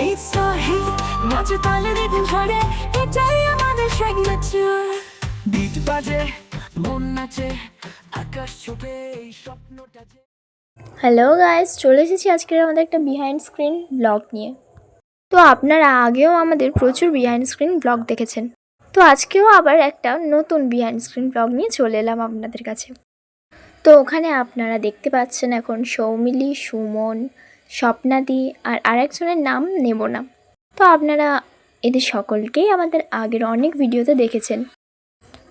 এই সাহি নাচে তালে রিদিম ঝরে এটাই আমাদের সিগনেচার বিট বাজে মন নাচে আকাশ ছোটে এই স্বপ্নটা যে হ্যালো গাইস চলে এসেছি আজকের আমাদের একটা বিহাইন্ড স্ক্রিন ব্লগ নিয়ে। তো আপনারা আগেও আমাদের প্রচুর বিহাইন্ড স্ক্রিন ব্লগ দেখেছেন। তো আজকেও আবার একটা নতুন বিহাইন্ড স্ক্রিন ব্লগ নিয়ে চলে এলাম আপনাদের কাছে। তো ওখানে আপনারা দেখতে পাচ্ছেন এখন সৌমিলি সুমন স্বপ্নাদি আর আরেকজনের নাম নেব না। তো আপনারা এদের সকলকেই আমাদের আগের অনেক ভিডিওতে দেখেছেন।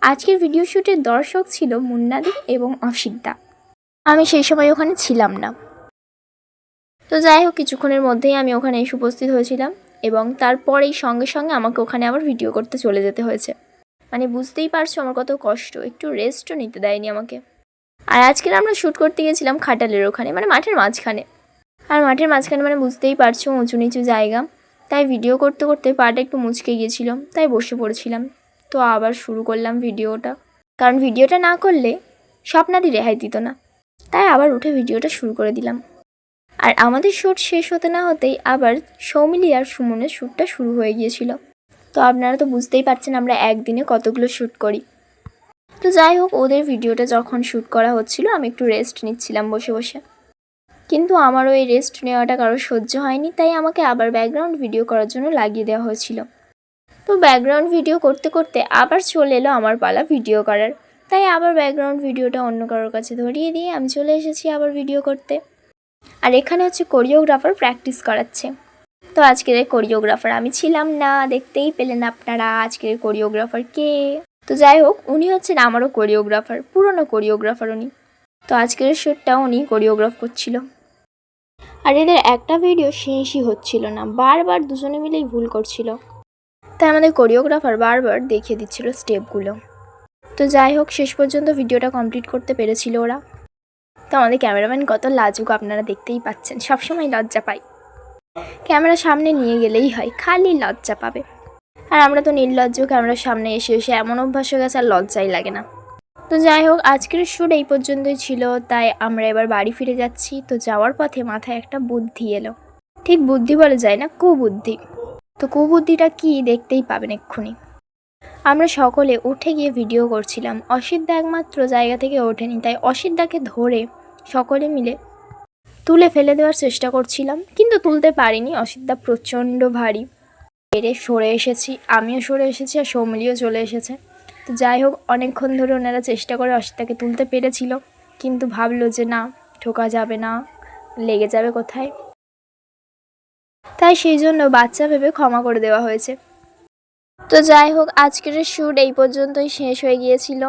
আজকের ভিডিও শ্যুটের দর্শক ছিল মুন্নাদি এবং অসিদ্দা আমি সেই সময় ওখানে ছিলাম না। তো যাই হোক, কিছুক্ষণের মধ্যেই আমি ওখানে এসে উপস্থিত হয়েছিলাম এবং তারপরেই সঙ্গে সঙ্গে আমাকে ওখানে আবার ভিডিও করতে চলে যেতে হয়েছে। মানে বুঝতেই পারছ আমার কত কষ্ট, একটু রেস্টও নিতে দেয়নি আমাকে। আর আজকের আমরা শ্যুট করতে গেছিলাম খাটালের ওখানে মানে মাঠের মাঝখানে। আর মাঠের মাঝখানে মানে বুঝতেই পারছ উঁচু নিচু জায়গা। তাই ভিডিও করতে করতে পাটা একটু মুচকে গিয়েছিল, তাই বসে পড়েছিলাম। তো আবার শুরু করলাম ভিডিওটা কারণ ভিডিওটা না করলে স্বপ্নাদি রেহাই দিত না। তাই আবার উঠে ভিডিওটা শুরু করে দিলাম। আর আমাদের শ্যুট শেষ হতে না হতেই আবার সৌমিলি আর সুমনের শ্যুটটা শুরু হয়ে গিয়েছিল। তো আপনারা তো বুঝতেই পারছেন আমরা একদিনে কতগুলো শ্যুট করি। তো যাই হোক, ওদের ভিডিওটা যখন শ্যুট করা হচ্ছিল, আমি একটু রেস্ট নিচ্ছিলাম বসে বসে। কিন্তু আমারও এই রেস্ট নেওয়াটা কারও সহ্য হয়নি, তাই আমাকে আবার ব্যাকগ্রাউন্ড ভিডিও করার জন্য লাগিয়ে দেওয়া হয়েছিল। তো ব্যাকগ্রাউন্ড ভিডিও করতে করতে আবার চলে এলো আমার পালা ভিডিও করার। তাই আবার ব্যাকগ্রাউন্ড ভিডিওটা অন্য কারোর কাছে ধরিয়ে দিয়ে আমি চলে এসেছি আবার ভিডিও করতে। আর এখানে হচ্ছে কোরিওগ্রাফার প্র্যাকটিস করাচ্ছে। তো আজকের কোরিওগ্রাফার আমি ছিলাম না, দেখতেই পেলেন আপনারা আজকের কোরিওগ্রাফার কে। তো যাই হোক, উনি হচ্ছেন আমারও কোরিওগ্রাফার পুরনো কোরিওগ্রাফার উনি। তো আজকের শ্যুটটাও উনি কোরিওগ্রাফ করছিল। আর এদের একটা ভিডিও শেষই হচ্ছিল না, বারবার দুজনে মিলেই ভুল করছিল। তাই আমাদের কোরিওগ্রাফার বারবার দেখিয়ে দিচ্ছিল স্টেপগুলো তো যাই হোক, শেষ পর্যন্ত ভিডিওটা কমপ্লিট করতে পেরেছিল ওরা। তো আমাদের ক্যামেরাম্যান কত লাজুক, আপনারা দেখতেই পাচ্ছেন, সবসময় লজ্জা পাই। ক্যামেরা সামনে নিয়ে গেলেই হয়, খালি লজ্জা পাবে। আর আমরা তো নির্লজ্জ, ক্যামেরার সামনে এসে এসে এমন অভ্যাস হয়ে গেছে আর লজ্জাই লাগে না। তো যাই হোক, আজকের শ্যুট এই পর্যন্তই ছিল। তাই আমরা এবার বাড়ি ফিরে যাচ্ছি। তো যাওয়ার পথে মাথায় একটা বুদ্ধি এলো। ঠিক বুদ্ধি বলে যায় না, কুবুদ্ধি। তো কুবুদ্ধিটা কি দেখতেই পাবেন এক্ষুনি। আমরা সকলে উঠে গিয়ে ভিডিও করছিলাম। অসিদ্ধা একমাত্র জায়গা থেকে ওঠেনি, তাই অসিদ্ধাকে ধরে সকলে মিলে তুলে ফেলে দেওয়ার চেষ্টা করছিলাম, কিন্তু তুলতে পারিনি। অসিদ্ধা প্রচণ্ড ভারী। পেরে সরে এসেছি। আমিও সরে এসেছি আর সৌমিলিও চলে এসেছে। তো যাই হোক, অনেকক্ষণ ধরে ওনারা চেষ্টা করে অসিতাকে তুলতে পেরেছিল, কিন্তু ভাবলো যে না, ঠোকা যাবে না, লেগে যাবে কোথায়? তাই সেই জন্য বাচ্চা ভেবে ক্ষমা করে দেওয়া হয়েছে। তো যাই হোক, আজকের শ্যুট এই পর্যন্তই শেষ হয়ে গিয়েছিল।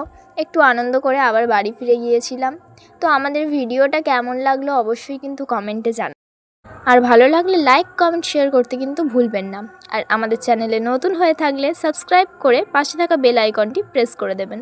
একটু আনন্দ করে আবার বাড়ি ফিরে গিয়েছিলাম। তো আমাদের ভিডিওটা কেমন লাগল অবশ্যই কিন্তু কমেন্টে জানান আর ভালো লাগলে লাইক কমেন্ট শেয়ার করতে কিন্তু ভুলবেন না। আর আমাদের চ্যানেলে নতুন হয়ে থাকলে সাবস্ক্রাইব করে পাশে থাকা বেল আইকনটি প্রেস করে দেবেন।